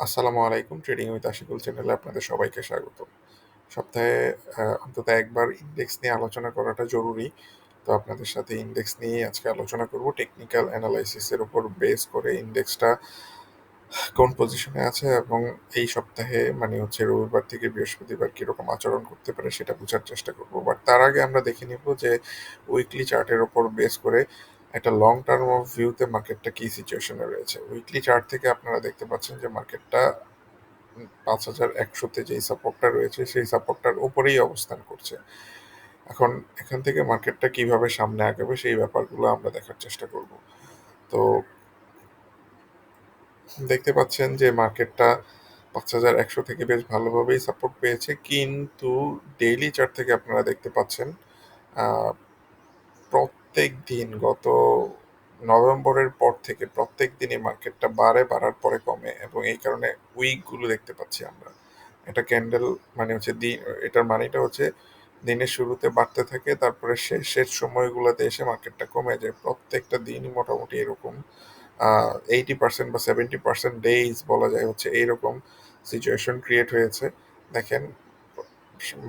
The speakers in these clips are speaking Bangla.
আসসালামু আলাইকুম ট্রেডিং উইথ আশিকুল চ্যানেলে আপনাদের সবাইকে স্বাগত সপ্তাহে অন্তত একবার ইন্ডেক্স নিয়ে আলোচনা করাটা জরুরি। তো আপনাদের সাথে ইন্ডেক্স নিয়ে আজকে আলোচনা করব। টেকনিক্যাল অ্যানালাইসিসের উপর বেস করে ইন্ডেক্সটা কোন পজিশনে আছে এবং এই সপ্তাহে মানে হচ্ছে রবিবার থেকে বৃহস্পতিবার কীরকম আচরণ করতে পারে সেটা বোঝার চেষ্টা করব। বাট তার আগে আমরা দেখে নিব যে উইকলি চার্টের ওপর বেস করে একটা লং টার্ম অফ ভিউতে মার্কেটটা কি সিচুয়েশনে রয়েছে। উইকলি চার্ট থেকে আপনারা দেখতে পাচ্ছেন যে মার্কেটটা পাঁচ হাজার একশোতে যেই সাপোর্টটা রয়েছে, সেই সাপোর্টটার উপরেই অবস্থান করছে। এখন এখান থেকে মার্কেটটা কীভাবে সামনে আগাবে সেই ব্যাপারগুলো আমরা দেখার চেষ্টা করব। তো দেখতে পাচ্ছেন যে মার্কেটটা পাঁচ হাজার একশো থেকে বেশ ভালোভাবেই সাপোর্ট পেয়েছে, কিন্তু ডেইলি চার্ট থেকে আপনারা দেখতে পাচ্ছেন প্রত্যেক দিন গত নভেম্বরের পর থেকে প্রত্যেক দিনই মার্কেটটা বাড়ে, বাড়ার পরে কমে এবং এই কারণে উইকগুলো দেখতে পাচ্ছি আমরা। এটা ক্যান্ডেল মানে হচ্ছে দিন এটার মানেটা হচ্ছে দিনের শুরুতে বাড়তে থাকে, তারপরে শেষের সময়গুলোতে এসে মার্কেটটা কমে যায়। প্রত্যেকটা দিনই মোটামুটি এরকম এইটি পার্সেন্ট বা সেভেন্টি পার্সেন্ট ডেইজ বলা যায় হচ্ছে এইরকম সিচুয়েশন ক্রিয়েট হয়েছে। দেখেন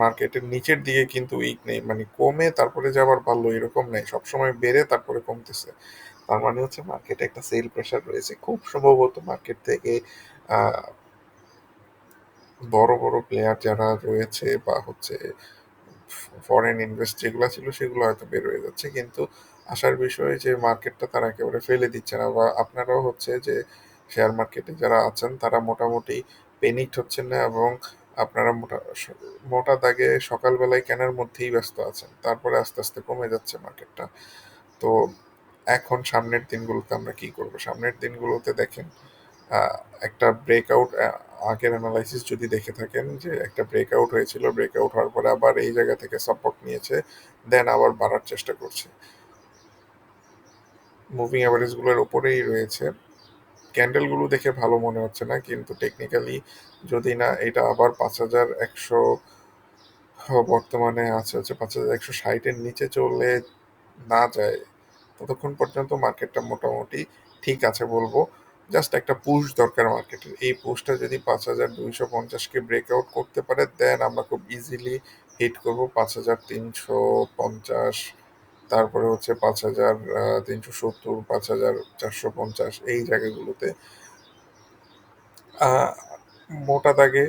মার্কেটের নিচের দিকে কিন্তু উইক নেই মানে কমে তারপরে যে আবার বাড়লো এরকম নেই, সবসময় বেড়ে তারপরে কমতেছে। তার মানে হচ্ছে মার্কেটে একটা সেল প্রেশার রয়েছে। খুব সম্ভবত মার্কেট থেকে বড় বড় প্লেয়ার যারা রয়েছে বা হচ্ছে ফরেন ইনভেস্ট যেগুলো ছিল, সেগুলো হয়তো বের হয়ে যাচ্ছে। কিন্তু আসার বিষয় যে মার্কেটটা তারা একেবারে ফেলে দিচ্ছে না বা আপনারাও হচ্ছে যে শেয়ার মার্কেটে যারা আছেন, তারা মোটামুটি পেনিকড হচ্ছেন না এবং আপনারা মোটা মোটা দাগে সকালবেলায় কেনার মধ্যেই ব্যস্ত আছেন। তারপরে আস্তে আস্তে কমে যাচ্ছে মার্কেটটা। তো এখন সামনের দিনগুলোতে আমরা কি করব? সামনের দিনগুলোতে দেখেন একটা ব্রেকআউট আগের অ্যানালাইসিস যদি দেখে থাকেন যে একটা ব্রেকআউট হয়েছিল ব্রেকআউট হওয়ার পরে আবার এই জায়গা থেকে সাপোর্ট নিয়েছে দেন আবার বাড়ার চেষ্টা করছে। মুভিং অ্যাভারেজগুলোর ওপরেই রয়েছে। ক্যান্ডেলগুলো দেখে ভালো মনে হচ্ছে না, কিন্তু টেকনিক্যালি যদি না, এটা আবার পাঁচ হাজার একশো বর্তমানে আছে, হচ্ছে পাঁচ হাজার একশো ষাটের নিচে চলে না যায়, ততক্ষণ পর্যন্ত মার্কেটটা মোটামুটি ঠিক আছে বলব। জাস্ট একটা পুশ দরকার মার্কেটের এই পুশটা যদি পাঁচ হাজার দুইশো পঞ্চাশকে ব্রেকআউট করতে পারে দেন আমরা খুব ইজিলি হিট করব পাঁচ হাজার তিনশো পঞ্চাশ। তারপরে হচ্ছে পাঁচ হাজার তিনশো সত্তর, পাঁচ হাজার চারশো পঞ্চাশ এই জায়গাগুলোতে। মোটা দাগে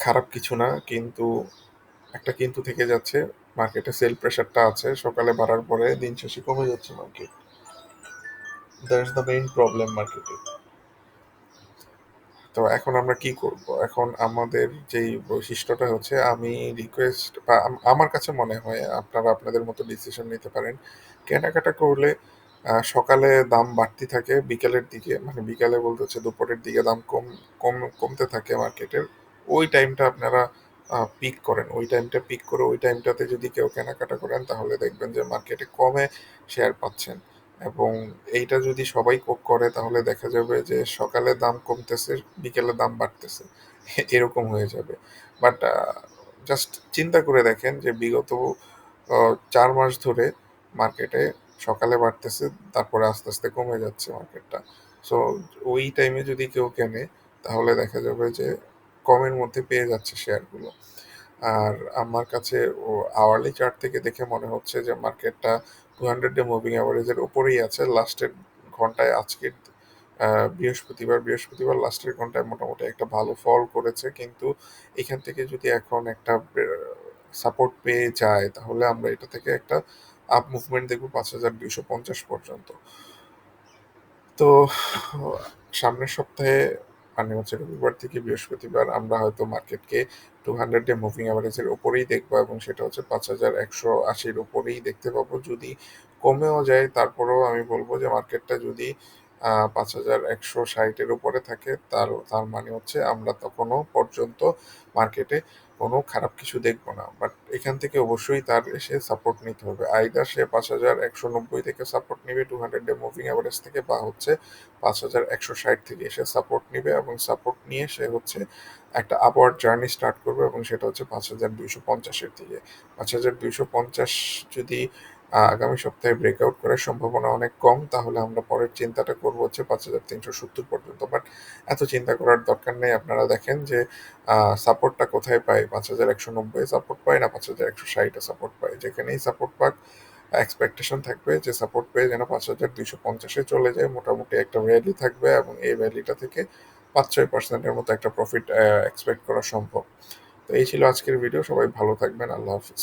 খারাপ কিছু না, কিন্তু একটা কিন্তু থেকে যাচ্ছে, মার্কেটে সেল প্রেশারটা আছে, সকালে বাড়ার পরে দিন শেষে কমে যাচ্ছে market that's the main problem মার্কেটে তো এখন আমরা কি করব? এখন আমাদের যেই বৈশিষ্ট্যটা হচ্ছে, আমি রিকোয়েস্ট বা আম- আমার কাছে মনে হয় আপনারা আপনাদের মতো ডিসিশন নিতে পারেন। কেনাকাটা করলে সকালে দাম বাড়তি থাকে, বিকেলের দিকে মানে বিকালে বলতে হচ্ছে দুপুরের দিকে দাম কম কম, কমতে থাকে মার্কেটের ওই টাইমটা আপনারা পিক করেন। ওই টাইমটা পিক করে ওই টাইমটাতে যদি কেউ কেনাকাটা করেন, তাহলে দেখবেন যে মার্কেটে কমে শেয়ার পাচ্ছেন। এবং এইটা যদি সবাই করে, তাহলে দেখা যাবে যে সকালে দাম কমতেছে, বিকেলে দাম বাড়তেছে। এরকম হয়ে যাবে। বাট জাস্ট চিন্তা করে দেখেন যে বিগত চার মাস ধরে মার্কেটে সকালে বাড়তেছে, তারপরে আস্তে আস্তে কমে যাচ্ছে মার্কেটটা। সো ওই টাইমে যদি কেউ কেনে, তাহলে দেখা যাবে যে কমের মধ্যে পেয়ে যাচ্ছে শেয়ারগুলো আর আমার কাছে আওয়ারলি চার্ট থেকে দেখে মনে হচ্ছে যে মার্কেটটা টু হান্ড্রেড ডে মুভিং অ্যাভারেজের উপরেই আছে। লাস্টের ঘন্টায় আজকের বৃহস্পতিবার বৃহস্পতিবার লাস্টের ঘন্টায় মোটামুটি একটা ভালো ফল করেছে। কিন্তু এখান থেকে যদি এখন একটা সাপোর্ট পেয়ে যায়, তাহলে আমরা এটা থেকে একটা আপ মুভমেন্ট দেখব পাঁচ হাজার দুইশো পঞ্চাশ পর্যন্ত। তো, সামনের সপ্তাহে মানে হচ্ছে রবিবার থেকে বৃহস্পতিবার। আমরা হয়তো মার্কেটকে টু হান্ড্রেড ডে মুভিং অ্যাভারেজের ওপরেই দেখব এবং সেটা হচ্ছে পাঁচ হাজার একশো আশির ওপরেই দেখতে পাবো। যদি কমেও যায়, তারপরেও আমি বলব যে মার্কেটটা যদি পাঁচ হাজার একশো ষাটের উপরে থাকে। তার তার মানে হচ্ছে আমরা তখনও পর্যন্ত মার্কেটে কোনো খারাপ কিছু দেখব না। বাট এখান থেকে অবশ্যই তার এসে সাপোর্ট নিতে হবে। আইদার সে পাঁচ হাজার একশো নব্বই থেকে সাপোর্ট নিবে টু হান্ড্রেড মুভিং অ্যাভারেজ থেকে, বা হচ্ছে পাঁচ হাজার একশো ষাট থেকে এসে সাপোর্ট নিবে এবং সাপোর্ট নিয়ে সে হচ্ছে একটা আপওয়ার্ড জার্নি স্টার্ট করবে এবং সেটা হচ্ছে পাঁচ হাজার দুইশো পঞ্চাশের দিকে। পাঁচ হাজার দুইশো পঞ্চাশ যদি আগামী সপ্তাহে ব্রেকআউট করার সম্ভাবনা অনেক কম। তাহলে আমরা পরের চিন্তাটা করব হচ্ছে ৫,৩৭০ পর্যন্ত। বাট এত চিন্তা করার দরকার নেই। আপনারা দেখেন যে সাপোর্টটা কোথায় পায় পাঁচ হাজার একশো নব্বই সাপোর্ট পায় না ৫,১৬০ এ সাপোর্ট পায়। যেখানেই সাপোর্ট পাক এক্সপেকটেশন থাকবে যে সাপোর্ট পেয়ে যেন পাঁচ হাজার দুইশো পঞ্চাশে চলে যায়। মোটামুটি একটা র‍্যালি থাকবে এবং এই র‍্যালিটা থেকে ৫-৬% এর মতো একটা প্রফিট এক্সপেক্ট করা সম্ভব। তো এই ছিল আজকের ভিডিও। সবাই ভালো থাকবেন। আল্লাহ হাফেজ।